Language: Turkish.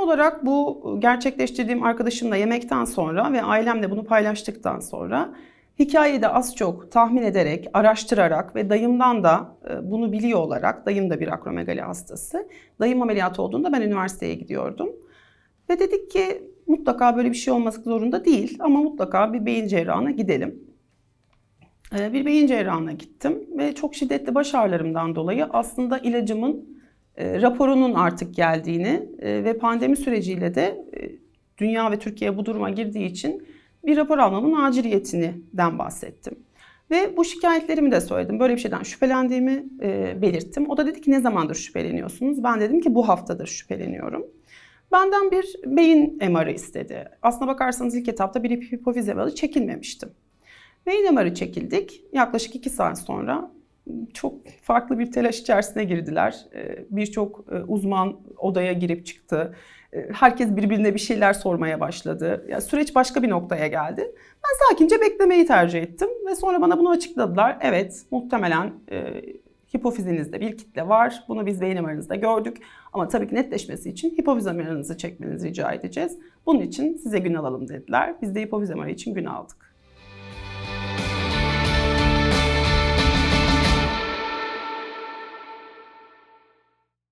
Olarak bu gerçekleştirdiğim arkadaşımla yemekten sonra ve ailemle bunu paylaştıktan sonra hikayeyi de az çok tahmin ederek, araştırarak ve dayımdan da e, bunu biliyor olarak, dayım da bir akromegali hastası. Dayım ameliyat olduğunda ben üniversiteye gidiyordum. Ve dedik ki mutlaka böyle bir şey olması zorunda değil ama mutlaka bir beyin cerrahına gidelim. Ee, Bir beyin cerrahına gittim ve çok şiddetli baş ağrılarımdan dolayı aslında ilacımın e, raporunun artık geldiğini e, ve pandemi süreciyle de e, dünya ve Türkiye bu duruma girdiği için bir rapor almamın aciliyetinden bahsettim. Ve bu şikayetlerimi de söyledim. Böyle bir şeyden şüphelendiğimi belirttim. O da dedi ki ne zamandır şüpheleniyorsunuz? Ben dedim ki bu haftadır şüpheleniyorum. Benden bir beyin MR'ı istedi. Aslına bakarsanız ilk etapta bir hipofiz MR'ı çekilmemiştim. Beyin MR'ı çekildik. Yaklaşık iki saat sonra çok farklı bir telaş içerisine girdiler. Ee, Birçok e, uzman odaya girip çıktı. Ee, Herkes birbirine bir şeyler sormaya başladı. Ya süreç başka bir noktaya geldi. Ben sakince beklemeyi tercih ettim ve sonra bana bunu açıkladılar. Evet, muhtemelen e, hipofizinizde bir kitle var. Bunu biz beyin MR'ınızda gördük. Ama tabii ki netleşmesi için hipofiz MR'ınızı çekmenizi rica edeceğiz. Bunun için size gün alalım dediler. Biz de hipofiz MR için gün aldık.